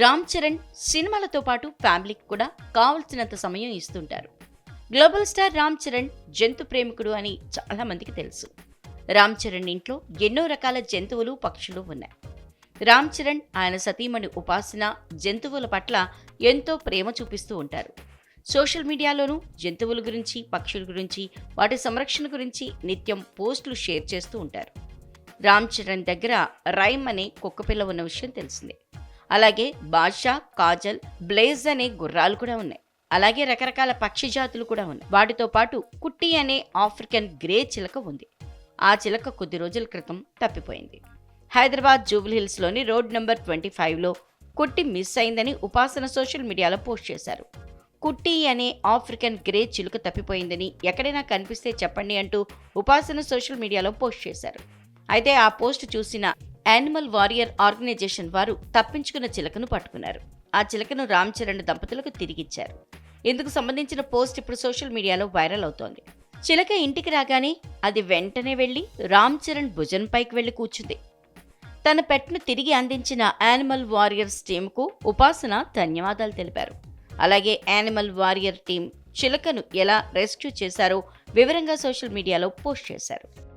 రామ్ చరణ్ సినిమాలతో పాటు ఫ్యామిలీకి కూడా కావలసినంత సమయం ఇస్తుంటారు. గ్లోబల్ స్టార్ రామ్ చరణ్ జంతు ప్రేమికుడు అని చాలా మందికి తెలుసు. రామ్ చరణ్ ఇంట్లో ఎన్నో రకాల జంతువులు పక్షులు ఉన్నాయి. రామ్ చరణ్ ఆయన సతీమణి ఉపాసన జంతువుల పట్ల ఎంతో ప్రేమ చూపిస్తూ ఉంటారు. సోషల్ మీడియాలోనూ జంతువుల గురించి పక్షుల గురించి వాటి సంరక్షణ గురించి నిత్యం పోస్టులు షేర్ చేస్తూ ఉంటారు. రామ్ చరణ్ దగ్గర రైమ్ అనే కుక్కపిల్ల ఉన్న విషయం తెలిసిందే. అలాగే బాద్షా కాజల్ బ్లేజ్ అనే గుర్రాలు కూడా ఉన్నాయి. అలాగే రకరకాల పక్షి జాతులు కూడా ఉన్నాయి. వాటితో పాటు కుట్టి అనే ఆఫ్రికన్ గ్రే చిలక ఉంది. ఆ చిలక కొద్ది రోజుల క్రితం తప్పిపోయింది. హైదరాబాద్ జూబ్లీహిల్స్లోని రోడ్ నెంబర్ ట్వంటీ ఫైవ్లో కుట్టి మిస్ అయిందని ఉపాసన సోషల్ మీడియాలో పోస్ట్ చేశారు. కుట్టి అనే ఆఫ్రికన్ గ్రే చిలుక తప్పిపోయిందని ఎక్కడైనా కనిపిస్తే చెప్పండి అంటూ ఉపాసన సోషల్ మీడియాలో పోస్ట్ చేశారు. అయితే ఆ పోస్ట్ చూసిన యానిమల్ వారియర్ ఆర్గనైజేషన్ వారు తప్పించుకున్న చిలకను పట్టుకున్నారు. ఆ చిలకను రామ్ చరణ్ దంపతులకు తిరిగిచ్చారు. ఇందుకు సంబంధించిన పోస్ట్ ఇప్పుడు సోషల్ మీడియాలో వైరల్ అవుతోంది. చిలక ఇంటికి రాగానే అది వెంటనే వెళ్ళి రామ్ చరణ్ భుజంపైకి వెళ్ళి కూర్చుంది. తన పెట్ను తిరిగి అందించిన యానిమల్ వారియర్స్ టీంకు ఉపాసన ధన్యవాదాలు తెలిపారు. అలాగే యానిమల్ వారియర్ టీం చిలకను ఎలా రెస్క్యూ చేశారో వివరంగా సోషల్ మీడియాలో పోస్ట్ చేశారు.